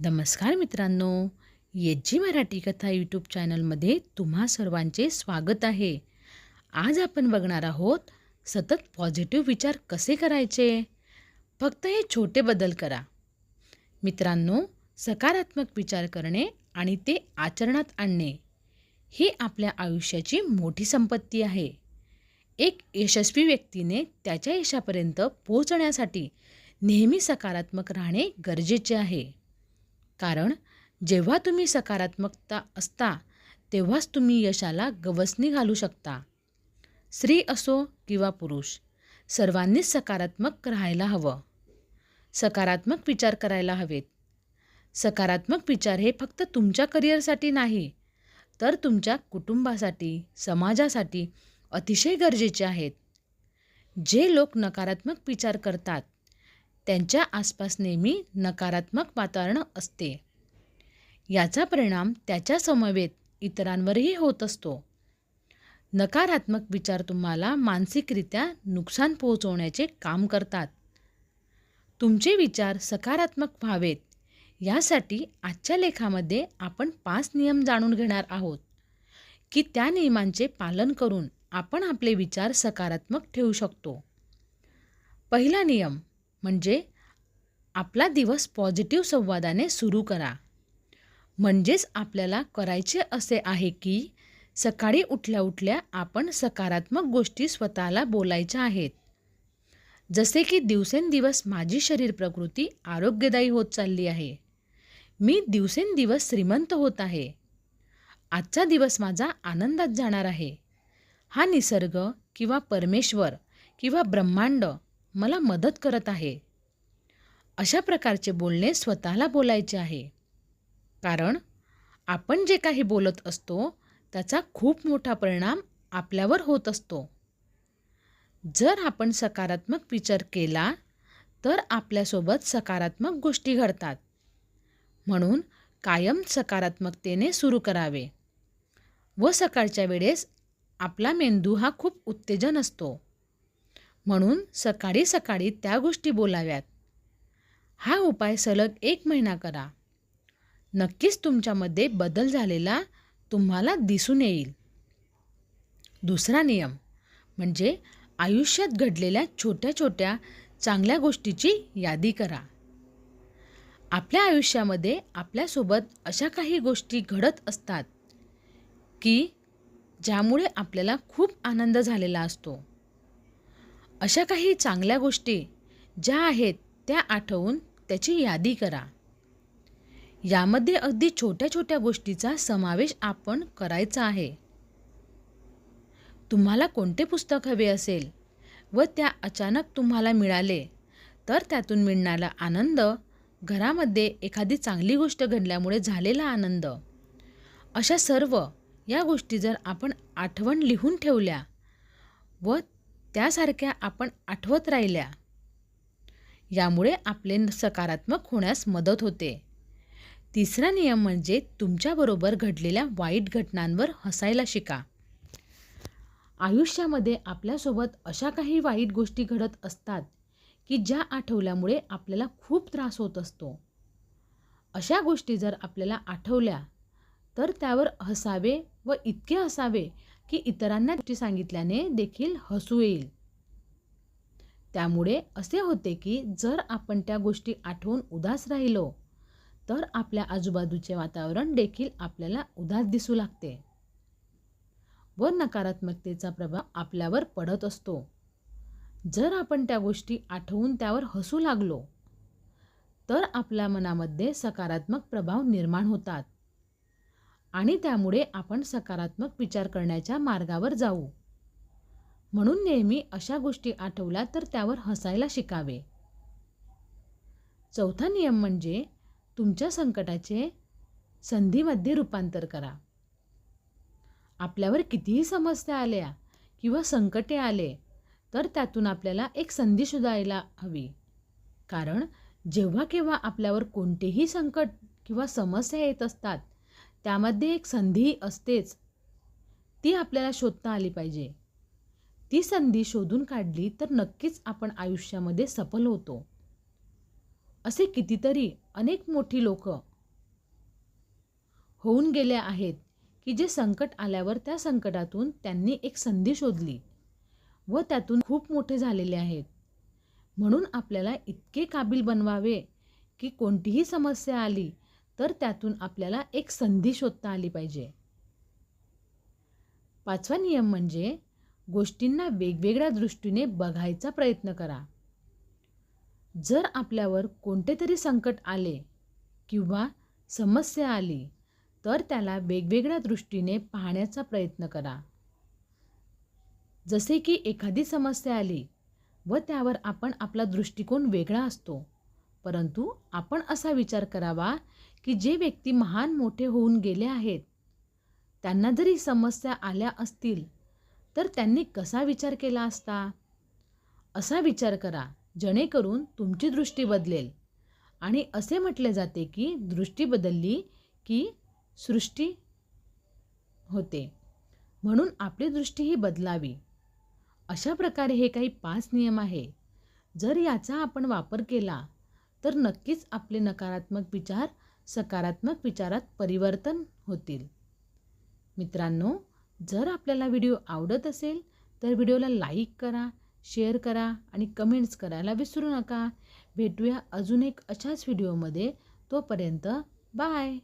नमस्कार मित्रांनो येजी मराठी कथा यूट्यूब चॅनलमध्ये तुम्हा सर्वांचे स्वागत आहे. आज आपण बघणार आहोत सतत पॉझिटिव्ह विचार कसे करायचे? फक्त हे छोटे बदल करा. मित्रांनो सकारात्मक विचार करणे आणि ते आचरणात आणणे ही आपल्या आयुष्याची मोठी संपत्ती आहे. एक यशस्वी व्यक्तीने त्याच्या यशापर्यंत पोहोचण्यासाठी नेहमी सकारात्मक राहणे गरजेचे आहे. कारण जेव्हा तुम्ही सकारात्मकता असता तेव्हाच तुम्ही यशाला गवसणी घालू शकता. स्त्री असो किंवा पुरुष सर्वांनीच सकारात्मक राहायला हवं. सकारात्मक विचार करायला हवेत. सकारात्मक विचार हे फक्त तुमच्या करिअरसाठी नाही तर तुमच्या कुटुंबासाठी समाजासाठी अतिशय गरजेचे आहेत. जे लोक नकारात्मक विचार करतात त्यांच्या आसपास नेहमी नकारात्मक वातावरण असते. याचा परिणाम त्याच्या समवेत इतरांवरही होत असतो. नकारात्मक विचार तुम्हाला मानसिकरित्या नुकसान पोहोचवण्याचे काम करतात. तुमचे विचार सकारात्मक व्हावेत यासाठी आजच्या लेखामध्ये आपण पाच नियम जाणून घेणार आहोत. की त्या नियमांचे पालन करून आपण आपले विचार सकारात्मक ठेवू शकतो. पहिला नियम म्हणजे आपला दिवस पॉझिटिव्ह संवादाने सुरू करा. म्हणजेच आपल्याला करायचे असे आहे की सकाळी उठल्या उठल्या आपण सकारात्मक गोष्टी स्वतःला बोलायच्या आहेत. जसे की दिवसेंदिवस माझी शरीर प्रकृती आरोग्यदायी होत चालली आहे. मी दिवसेंदिवस श्रीमंत होत आहे. आजचा दिवस माझा आनंदात जाणार आहे. हा निसर्ग किंवा परमेश्वर किंवा ब्रह्मांड मला मदत करत आहे. अशा प्रकारचे बोलणे स्वतःला बोलायचे आहे. कारण आपण जे काही बोलत असतो त्याचा खूप मोठा परिणाम आपल्यावर होत असतो. जर आपण सकारात्मक विचार केला तर आपल्यासोबत सकारात्मक गोष्टी घडतात. म्हणून कायम सकारात्मकतेने सुरू करावे. व सकाळच्या वेळेस आपला मेंदू हा खूप उत्तेजन असतो. म्हणून सकाळी सकाळी त्या गोष्टी बोलाव्यात. हा उपाय सलग एक महिना करा. नक्कीच तुमच्यामध्ये बदल झालेला तुम्हाला दिसून येईल. दुसरा नियम म्हणजे आयुष्यात घडलेल्या छोट्या छोट्या चांगल्या गोष्टीची यादी करा. आपल्या आयुष्यामध्ये आपल्यासोबत अशा काही गोष्टी घडत असतात की ज्यामुळे आपल्याला खूप आनंद झालेला असतो. अशा काही चांगल्या गोष्टी ज्या आहेत त्या आठवून त्याची यादी करा. यामध्ये अगदी छोट्या छोट्या गोष्टीचा समावेश आपण करायचा आहे. तुम्हाला कोणते पुस्तक हवे असेल व त्या अचानक तुम्हाला मिळाले तर त्यातून मिळणारा आनंद घरामध्ये एखादी चांगली गोष्ट घडल्यामुळे झालेला आनंद. अशा सर्व या गोष्टी जर आपण आठवण लिहून ठेवल्या व त्यासारख्या आपण आठवत राहिल्या. यामुळे आपले सकारात्मक होण्यास मदत होते. तिसरा नियम म्हणजे तुमच्याबरोबर घडलेल्या वाईट घटनांवर हसायला शिका. आयुष्यामध्ये आपल्यासोबत अशा काही वाईट गोष्टी घडत असतात की ज्या आठवल्यामुळे आपल्याला खूप त्रास होत असतो. अशा गोष्टी जर आपल्याला आठवल्या तर त्यावर हसावे व इतके हसावे की इतरांना गोष्टी सांगितल्याने देखील हसू येईल. त्यामुळे असे होते की जर आपण त्या गोष्टी आठवून उदास राहिलो तर आपल्या आजूबाजूचे वातावरण देखील आपल्याला उदास दिसू लागते व नकारात्मकतेचा प्रभाव आपल्यावर पडत असतो. जर आपण त्या गोष्टी आठवून त्यावर हसू लागलो तर आपल्या मनामध्ये सकारात्मक प्रभाव निर्माण होतात. आणि त्यामुळे आपण सकारात्मक विचार करण्याच्या मार्गावर जाऊ. म्हणून नेहमी अशा गोष्टी आठवल्या तर त्यावर हसायला शिकावे. चौथा नियम म्हणजे तुमच्या संकटाचे संधीमध्ये रूपांतर करा. आपल्यावर कितीही समस्या आल्या किंवा संकटे आले तर त्यातून आपल्याला एक संधी शोधायला हवी. कारण जेव्हा केव्हा आपल्यावर कोणतेही संकट किंवा समस्या येत असतात त्यामध्ये एक संधी असतेच. ती आपल्याला शोधता आली पाहिजे. ती संधी शोधून काढली तर नक्कीच आपण आयुष्यामध्ये सफल होतो. असे कितीतरी अनेक मोठी लोक होऊन गेले आहेत की जे संकट आल्यावर त्या संकटातून त्यांनी एक संधी शोधली व त्यातून खूप मोठे झालेले आहेत. म्हणून आपल्याला इतके काबिल बनवावे की कोणतीही समस्या आली तर त्यातून आपल्याला एक संधी शोधता आली पाहिजे. पाचवा नियम म्हणजे गोष्टींना वेगवेगळ्या दृष्टीने बघायचा प्रयत्न करा. जर आपल्यावर कोणते तरी संकट आले किंवा समस्या आली तर त्याला वेगवेगळ्या दृष्टीने पाहण्याचा प्रयत्न करा. जसे की एखादी समस्या आली व त्यावर आपण आपला दृष्टिकोन वेगळा असतो. परंतु आपण असा विचार करावा की जे व्यक्ती महान मोठे होऊन गेले आहेत त्यांना जरी समस्या आल्या असतील तर त्यांनी कसा विचार केला असता? असा विचार करा जेणेकरून तुमची दृष्टी बदलेल. आणि असे म्हटले जाते की दृष्टी बदलली की सृष्टी होते. म्हणून आपली दृष्टी ही बदलावी. अशा प्रकारे हे काही पाच नियम आहे. जर याचा आपण वापर केला तर नक्कीच आपले नकारात्मक विचार सकारात्मक विचारात परिवर्तन होतील. मित्रांनो जर आपल्याला व्हिडिओ आवडत असेल तर व्हिडिओला लाईक करा शेअर करा आणि कमेंट्स करायला विसरू नका. भेटूया अजून एक अशाच व्हिडिओमध्ये. तोपर्यंत बाय!